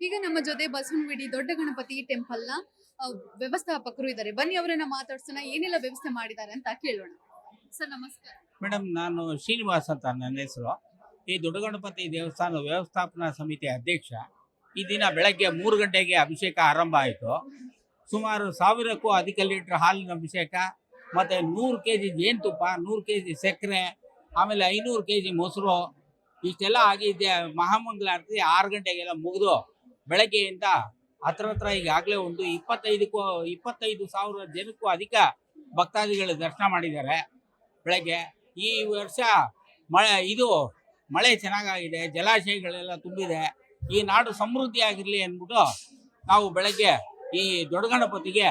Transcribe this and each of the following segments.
ಈಗ ನಮ್ಮ ಜೊತೆ ಬಸವನಗುಡಿ ದೊಡ್ಡ ಗಣಪತಿ ಟೆಂಪಲ್ನ ವ್ಯವಸ್ಥಾಪಕರು ಇದ್ದಾರೆ. ಬನ್ನಿ ಅವರನ್ನ ಮಾತಾಡ್ಸೋಣ. ಏನೆಲ್ಲ ವ್ಯವಸ್ಥೆ ಮಾಡಿದ್ದಾರೆ ಅಂತ ಕೇಳೋಣ. ಸರ್, ನಮಸ್ಕಾರ. ಮೇಡಮ್ ನಾನು ಶ್ರೀನಿವಾಸ್ ಅಂತ ನನ್ನ ಹೆಸರು. ಈ ದೊಡ್ಡ ಗಣಪತಿ ದೇವಸ್ಥಾನ ವ್ಯವಸ್ಥಾಪನಾ ಸಮಿತಿ ಅಧ್ಯಕ್ಷ. ಈ ದಿನ ಬೆಳಗ್ಗೆ ಮೂರು ಗಂಟೆಗೆ ಅಭಿಷೇಕ ಆರಂಭ ಆಯಿತು. ಸುಮಾರು ಸಾವಿರಕ್ಕೂ ಅಧಿಕ ಲೀಟರ್ ಹಾಲಿನ ಅಭಿಷೇಕ, ಮತ್ತು ನೂರು ಕೆ ಜಿ ಜೇನುತುಪ್ಪ, ನೂರು ಕೆ ಜಿ ಸಕ್ಕರೆ, ಆಮೇಲೆ ಐನೂರು ಕೆ ಜಿ ಮೊಸರು. ಇಷ್ಟೆಲ್ಲ ಆಗಿದೆ ಮಹಾಮಂಗಳಾರತಿ ಆರು ಗಂಟೆಗೆಲ್ಲ ಮುಗಿದು ಬೆಳಗ್ಗೆಯಿಂದ ಹತ್ರ ಹತ್ರ ಈಗಾಗಲೇ ಒಂದು ಇಪ್ಪತ್ತೈದಕ್ಕೂ ಇಪ್ಪತ್ತೈದು ಸಾವಿರ ಜನಕ್ಕೂ ಅಧಿಕ ಭಕ್ತಾದಿಗಳು ದರ್ಶನ ಮಾಡಿದ್ದಾರೆ ಬೆಳಗ್ಗೆ. ಈ ವರ್ಷ ಮಳೆ, ಇದು ಮಳೆ ಚೆನ್ನಾಗಾಗಿದೆ, ಜಲಾಶಯಗಳೆಲ್ಲ ತುಂಬಿದೆ. ಈ ನಾಡು ಸಮೃದ್ಧಿಯಾಗಿರಲಿ ಅಂದ್ಬಿಟ್ಟು ನಾವು ಬೆಳಗ್ಗೆ ಈ ದೊಡ್ಡ ಗಣಪತಿಗೆ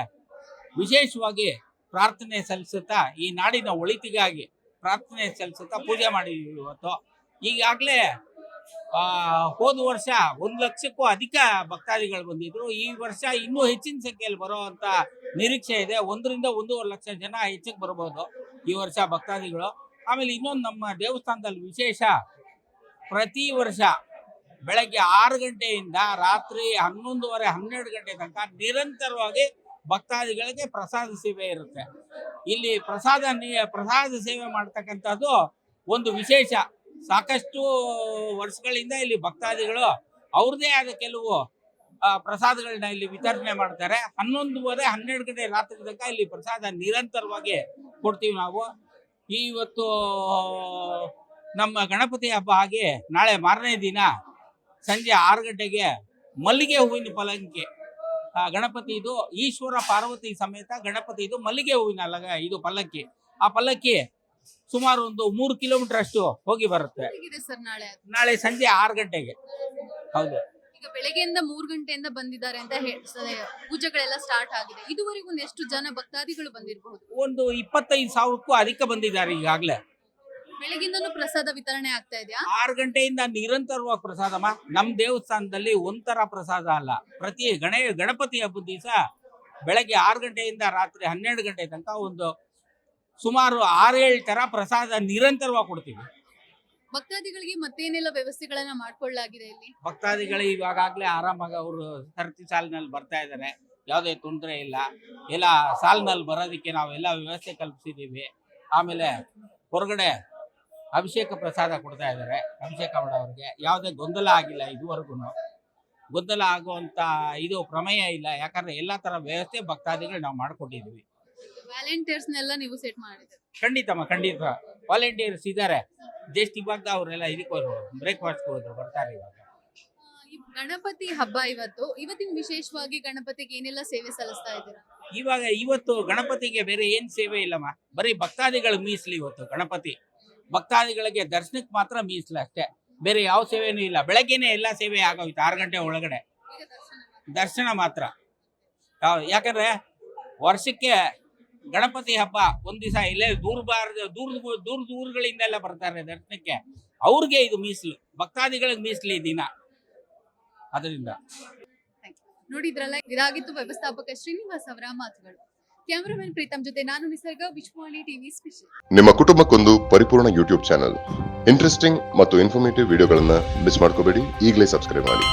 ವಿಶೇಷವಾಗಿ ಪ್ರಾರ್ಥನೆ ಸಲ್ಲಿಸುತ್ತಾ ಈ ನಾಡಿನ ಒಳಿತಿಗಾಗಿ ಪ್ರಾರ್ಥನೆ ಸಲ್ಲಿಸುತ್ತಾ ಪೂಜೆ ಮಾಡಿದ್ದೀವಿ ಇವತ್ತು. ಈಗಾಗಲೇ ಆ, ಹೋದ ವರ್ಷ ಒಂದು ಲಕ್ಷಕ್ಕೂ ಅಧಿಕ ಭಕ್ತಾದಿಗಳು ಬಂದಿದ್ರು. ಈ ವರ್ಷ ಇನ್ನೂ ಹೆಚ್ಚಿನ ಸಂಖ್ಯೆಯಲ್ಲಿ ಬರುವಂತ ನಿರೀಕ್ಷೆ ಇದೆ. ಒಂದರಿಂದ ಒಂದೂವರೆ ಲಕ್ಷ ಜನ ಹೆಚ್ಚಿಗೆ ಬರ್ಬೋದು ಈ ವರ್ಷ ಭಕ್ತಾದಿಗಳು. ಆಮೇಲೆ ಇನ್ನೊಂದು ನಮ್ಮ ದೇವಸ್ಥಾನದಲ್ಲಿ ವಿಶೇಷ ಪ್ರತಿ ವರ್ಷ ಬೆಳಗ್ಗೆ ಆರು ಗಂಟೆಯಿಂದ ರಾತ್ರಿ ಹನ್ನೊಂದುವರೆ ಹನ್ನೆರಡು ಗಂಟೆ ತನಕ ನಿರಂತರವಾಗಿ ಭಕ್ತಾದಿಗಳಿಗೆ ಪ್ರಸಾದ ಸೇವೆ ಇರುತ್ತೆ. ಇಲ್ಲಿ ಪ್ರಸಾದ ಪ್ರಸಾದ ಸೇವೆ ಮಾಡ್ತಕ್ಕಂಥದ್ದು ಒಂದು ವಿಶೇಷ. ಸಾಕಷ್ಟು ವರ್ಷಗಳಿಂದ ಇಲ್ಲಿ ಭಕ್ತಾದಿಗಳು ಅವ್ರದೇ ಆದ ಕೆಲವು ಪ್ರಸಾದಗಳನ್ನ ಇಲ್ಲಿ ವಿತರಣೆ ಮಾಡ್ತಾರೆ. ಹನ್ನೊಂದುವರೆ, ಹನ್ನೆರಡು ಗಂಟೆ ರಾತ್ರಿ ತನಕ ಇಲ್ಲಿ ಪ್ರಸಾದ ನಿರಂತರವಾಗಿ ಕೊಡ್ತೀವಿ ನಾವು. ಇವತ್ತು ನಮ್ಮ ಗಣಪತಿ ಹಬ್ಬ ಹಾಗೆ ನಾಳೆ ಮಾರನೇ ದಿನ ಸಂಜೆ ಆರು ಗಂಟೆಗೆ ಮಲ್ಲಿಗೆ ಹೂವಿನ ಪಲಂಕೆ. ಗಣಪತಿ ಇದು ಈಶ್ವರ ಪಾರ್ವತಿ ಸಮೇತ ಗಣಪತಿ ಇದು ಮಲ್ಲಿಗೆ ಹೂವಿನ ಅಲಗ ಇದು ಪಲ್ಲಕ್ಕಿ. ಆ ಪಲ್ಲಕ್ಕಿ ಸುಮಾರು ಒಂದು ಮೂರು ಕಿಲೋಮೀಟರ್ ಅಷ್ಟು ಹೋಗಿ ಬರುತ್ತೆ. ಹೇಗಿದೆ ಸರ್ ನಾಳೆ? ನಾಳೆ ಸಂಜೆ ಆರು ಗಂಟೆಗೆ. ಹೌದು. ಈಗ ಬೆಳಗ್ಗೆಯಿಂದ ಮೂರ್ ಗಂಟೆಯಿಂದ ಬಂದಿದ್ದಾರೆ ಅಂತ ಹೇಳಿ ಪೂಜೆಗಳೆಲ್ಲ ಸ್ಟಾರ್ಟ್ ಆಗಿದೆ. ಇದುವರೆಗೂ ಎಷ್ಟು ಜನ ಭಕ್ತಾದಿಗಳು ಬಂದಿರಬಹುದು? ಒಂದು ಇಪ್ಪತ್ತೈದು ಸಾವಿರಕ್ಕೂ ಅಧಿಕ ಬಂದಿದ್ದಾರೆ ಈಗಾಗಲೇ. ಬೆಳಗ್ಗಿಂದನೂ ಪ್ರಸಾದ ವಿತರಣೆ ಆಗ್ತಾ ಇದೆಯಾ? ಆರು ಗಂಟೆಯಿಂದ ನಿರಂತರವಾಗಿ ಪ್ರಸಾದಮ್ಮ ನಮ್ಮ ದೇವಸ್ಥಾನದಲ್ಲಿ ಒಂಥರ ಪ್ರಸಾದ ಅಲ್ಲ. ಪ್ರತಿ ಗಣೇ ಗಣಪತಿ ಹಬ್ಬದ ದಿವಸ ಬೆಳಗ್ಗೆ ಆರು ಗಂಟೆಯಿಂದ ರಾತ್ರಿ ಹನ್ನೆರಡು ಗಂಟೆ ತನಕ ಒಂದು ಸುಮಾರು ಆರೇಳು ತರ ಪ್ರಸಾದ ನಿರಂತರವಾಗಿ ಕೊಡ್ತೀವಿ. ಭಕ್ತಾದಿಗಳಿಗೆ ಮತ್ತೇನೆಲ್ಲ ವ್ಯವಸ್ಥೆಗಳನ್ನ ಮಾಡ್ಕೊಳ್ಳಲಾಗಿದೆ ಇಲ್ಲಿ? ಭಕ್ತಾದಿಗಳು ಇವಾಗಲೇ ಆರಾಮಾಗಿ ಅವರು ಸರತಿ ಸಾಲಿನಲ್ಲಿ ಬರ್ತಾ ಇದ್ದಾರೆ. ಯಾವುದೇ ತೊಂದರೆ ಇಲ್ಲ. ಎಲ್ಲ ಸಾಲಿನಲ್ಲಿ ಬರೋದಕ್ಕೆ ನಾವೆಲ್ಲ ವ್ಯವಸ್ಥೆ ಕಲ್ಪಿಸಿದ್ದೀವಿ. ಆಮೇಲೆ ಹೊರಗಡೆ ಅಭಿಷೇಕ ಪ್ರಸಾದ ಕೊಡ್ತಾ ಇದ್ದಾರೆ ಅಭಿಷೇಕ ಮಾಡೋರಿಗೆ. ಯಾವುದೇ ಗೊಂದಲ ಆಗಿಲ್ಲ ಇದುವರೆಗೂ. ಗೊಂದಲ ಆಗುವಂಥ ಇದು ಪ್ರಮೇಯ ಇಲ್ಲ. ಯಾಕಂದರೆ ಎಲ್ಲ ಥರ ವ್ಯವಸ್ಥೆ ಭಕ್ತಾದಿಗಳು ನಾವು ಮಾಡ್ಕೊಟ್ಟಿದ್ದೀವಿ. ವ್ಯಾಲೆಂಟಿಯರ್ಸ್ ನೆಲ್ಲ ನೀವು ಸೆಟ್ ಮಾಡಿದ್ರೆ ಖಂಡಿತಮ್ಮ ಖಂಡಿತ. ವಾಲಂಟಿಯರ್ಸ್ ಇದ್ದಾರೆ ಜಸ್ಟ್ ಇವಾಗ ಅವರೆಲ್ಲ ಇದಕ್ಕೆ ಬ್ರೇಕ್ಫಾಸ್ಟ್ ಹೋದ್ರು ಬರ್ತಾರೆ ಇವಾಗ. ಈ ಗಣಪತಿ ಹಬ್ಬ ಇವತ್ತು ಇವತ್ತಿನ ವಿಶೇಷವಾಗಿ ಗಣಪತಿಗೆ ಏನೆಲ್ಲ ಸೇವೆ ಸಲ್ಲಿಸ್ತಾ ಇದ್ದೀರಾ? ಇವಾಗ ಇವತ್ತು ಗಣಪತಿಗೆ ಬೇರೆ ಏನ್ ಸೇವೆ ಇಲ್ಲಮ್ಮ. ಬರೀ ಭಕ್ತಾದಿಗಳು ಮೀಸಲಿ ಇವತ್ತು ಗಣಪತಿ. ಭಕ್ತಾದಿಗಳಿಗೆ ದರ್ಶನಕ್ಕೆ ಮಾತ್ರ ಮೀಸಲು ಅಷ್ಟೇ. ಬೇರೆ ಯಾವ ಸೇವೆನೂ ಇಲ್ಲ. ಬೆಳಗ್ಗೆನೆ ಎಲ್ಲ ಸೇವೆ ಆಗೋಯ್ತು ಆರು ಗಂಟೆ ಒಳಗಡೆ. ದರ್ಶನ ದರ್ಶನ ಮಾತ್ರ. ಯಾವ- ಯಾಕಂದ್ರೆ ವರ್ಷಕ್ಕೆ ಗಣಪತಿ ಹಬ್ಬ ಒಂದ್ ದಿವಸ ಇಲ್ಲೇ ದೂರ ಬಾರ ದೂರ ದೂರ ದೂರಗಳಿಂದ ಎಲ್ಲ ಬರ್ತಾರೆ ದರ್ಶನಕ್ಕೆ. ಅವ್ರಿಗೆ ಇದು ಮೀಸಲು ಭಕ್ತಾದಿಗಳಿಗೆ ಮೀಸಲು ಈ ದಿನ. ಅದರಿಂದ. ನೋಡಿದ್ರಲ್ಲ ಇದಾಗಿತ್ತು ವ್ಯವಸ್ಥಾಪಕ ಶ್ರೀನಿವಾಸ್ ಅವರ ಮಾತುಗಳು. ಕ್ಯಾಮರಾಮನ್ ಪ್ರೀತಮ್ ಜೊತೆ ನಾನು ನಿಸರ್ಗ ವಿಶ್ವವಾಣಿ ಟಿವಿ ಸ್ಪೆಷಲ್. ನಿಮ್ಮ ಕುಟುಂಬಕ್ಕೊಂದು ಪರಿಪೂರ್ಣ ಯೂಟ್ಯೂಬ್ ಚಾನಲ್ ಇಂಟ್ರೆಸ್ಟಿಂಗ್ ಮತ್ತು ಇನ್ಫಾರ್ಮೇಟಿವ್ ವಿಡಿಯೋಗಳನ್ನ ಮಿಸ್ ಮಾಡ್ಕೋಬೇಡಿ. ಈಗಲೇ ಸಬ್ಸ್ಕ್ರೈಬ್ ಮಾಡಿ.